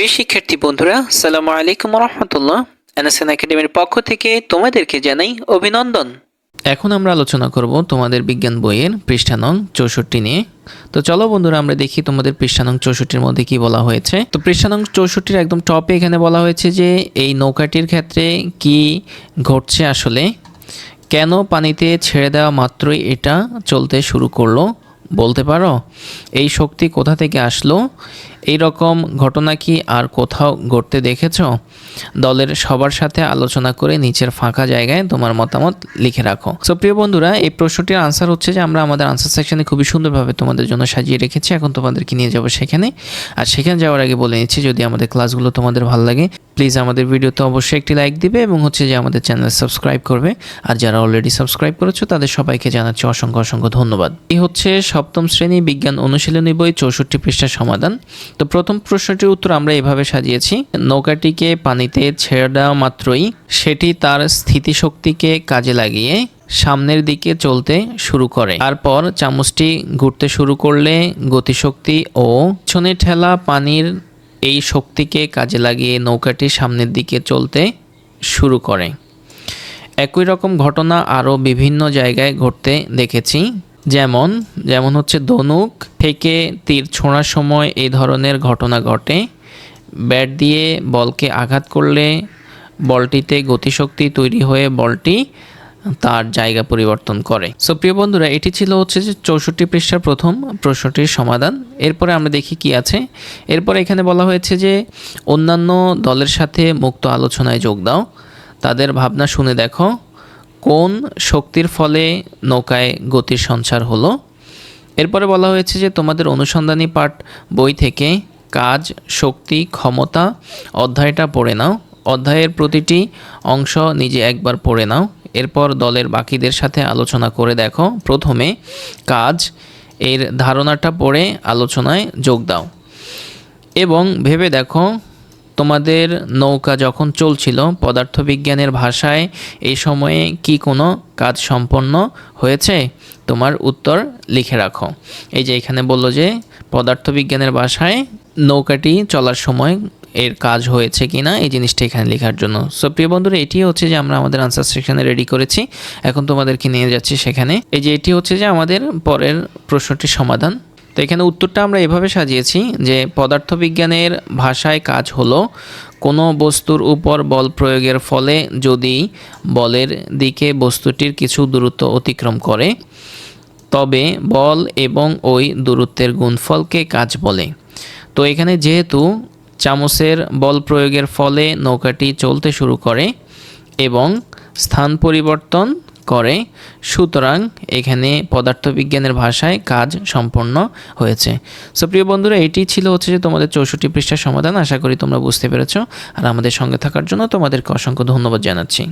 প্রিয় শিক্ষার্থী বন্ধুরা সালামু আলাইকুম রহমতুল্লাহ এনএসএন একাডেমির পক্ষ থেকে তোমাদেরকে জানাই অভিনন্দন। এখন আমরা আলোচনা করব তোমাদের বিজ্ঞান বইয়ের পৃষ্ঠা নং চৌষট্টি নিয়ে। তো চলো বন্ধুরা, আমরা দেখি তোমাদের পৃষ্ঠা নং চৌষট্টির মধ্যে কি বলা হয়েছে। তো পৃষ্ঠা নং চৌষট্টির একদম টপে এখানে বলা হয়েছে যে, এই নৌকাটির ক্ষেত্রে কি ঘটছে আসলে? কেন পানিতে ছেড়ে দেওয়া মাত্রই এটা চলতে শুরু করল? বলতে পারো? এই শক্তি কোথা থেকে আসলো? এই রকম ঘটনা কি আর কোথাও ঘটতে দেখেছ? দলের সবার সাথে আলোচনা করে নিচের ফাঁকা জায়গায় তোমার মতামত লিখে রাখো। সো প্রিয় বন্ধুরা, এই প্রশ্নটির আনসার হচ্ছে যে আমরা আমাদের আনসার সেকশনে খুবই সুন্দরভাবে তোমাদের জন্য সাজিয়ে রেখেছি। এখন তোমাদেরকে নিয়ে যাব সেখানে। আর সেখানে যাওয়ার আগে বলে নিচ্ছি, যদি আমাদের ক্লাসগুলো তোমাদের ভালো লাগে প্লিজ আমাদের ভিডিওতে অবশ্যই একটি লাইক দিবে এবং হচ্ছে যে আমাদের চ্যানেল সাবস্ক্রাইব করবে। আর যারা অলরেডি সাবস্ক্রাইব করেছ, তাদের সবাইকে জানাচ্ছি অসংখ্য অসংখ্য ধন্যবাদ। এই হচ্ছে সপ্তম শ্রেণি বিজ্ঞান অনুশীলনী বই চৌষট্টি পৃষ্ঠার সমাধান। তো প্রথম প্রশ্নটির উত্তর আমরা এভাবে সাজিয়েছি। নৌকাটিকে পানিতে ছেড়ে দেওয়া মাত্রই সেটি তার স্থিতিশক্তিকে কাজে লাগিয়ে সামনের দিকে চলতে শুরু করে। তারপর চামচটি ঘুরতে শুরু করলে গতিশক্তি ও পিছনে ঠেলা পানির এই শক্তিকে কাজে লাগিয়ে নৌকাটি সামনের দিকে চলতে শুরু করে। একই রকম ঘটনা আরও বিভিন্ন জায়গায় ঘটতে দেখেছি। যেমন যেমন হচ্ছে ধনুক থেকে তীর ছোঁড়ার সময় এই ধরনের ঘটনা ঘটে। ব্যাট দিয়ে বলকে আঘাত করলে বলটিতে গতিশক্তি তৈরি হয়ে বলটি তার জায়গা পরিবর্তন করে। সো প্রিয় বন্ধুরা, এটি ছিল হচ্ছে যে চৌষট্টি পৃষ্ঠার প্রথম প্রশ্নটির সমাধান। এরপরে আমরা দেখি কি আছে। এরপরে এখানে বলা হয়েছে যে অন্যান্য দলের সাথে মুক্ত আলোচনায় যোগ দাও। তাদের ভাবনা শুনে দেখো। কোন শক্তির ফলে নৌকায় গতির সঞ্চার হলো? এরপরে বলা হয়েছে যে তোমাদের অনুসন্ধানী পাঠ বই থেকে কাজ, শক্তি, ক্ষমতা অধ্যায়টা পড়ে নাও। অধ্যায়ের প্রতিটি অংশ নিজে একবার পড়ে নাও। এরপর দলের বাকিদের সাথে আলোচনা করে দেখো। প্রথমে কাজ, এর ধারণাটা পড়ে, আলোচনায় যোগ দাও। এবং ভেবে দেখো তোমাদের নৌকা যখন চলছিল পদার্থবিজ্ঞানের ভাষায়, এই সময়ে কি কোনো কাজ সম্পন্ন হয়েছে? তোমার উত্তর লিখে রাখো। এই যে এখানে বলল যে, পদার্থবিজ্ঞানের ভাষায় নৌকাটি চলার সময় এর কাজ হয়েছে কি না এই জিনিসটা এখানে লেখার জন্য। সো প্রিয় বন্ধুরা, এটি হচ্ছে যে আমরা আমাদের আনসার সেকশনে রেডি করেছি। এখন তোমাদেরকে নিয়ে যাচ্ছি সেখানে। এই যে এটি হচ্ছে যে আমাদের পরের প্রশ্নটির সমাধান। তো এখানে উত্তরটা আমরা এভাবে সাজিয়েছি যে পদার্থবিজ্ঞানের ভাষায় কাজ হলো, কোনো বস্তুর উপর বল প্রয়োগের ফলে যদি বলের দিকে বস্তুটির কিছু দূরত্ব অতিক্রম করে, তবে বল এবং ওই দূরত্বের গুণফলকে কাজ বলে। তো এখানে যেহেতু চামচের বল প্রয়োগের ফলে নৌকাটি চলতে শুরু করে এবং স্থান পরিবর্তন করে, সুতরাং এখানে পদার্থবিজ্ঞানের ভাষায় কাজ সম্পন্ন হয়েছে। সো প্রিয় বন্ধুরা, এটি ছিল হচ্ছে যে তোমাদের চৌষট্টি পৃষ্ঠার সমাধান। আশা করি তোমরা বুঝতে পেরেছ। আর আমাদের সঙ্গে থাকার জন্য তোমাদেরকে অসংখ্য ধন্যবাদ জানাচ্ছি।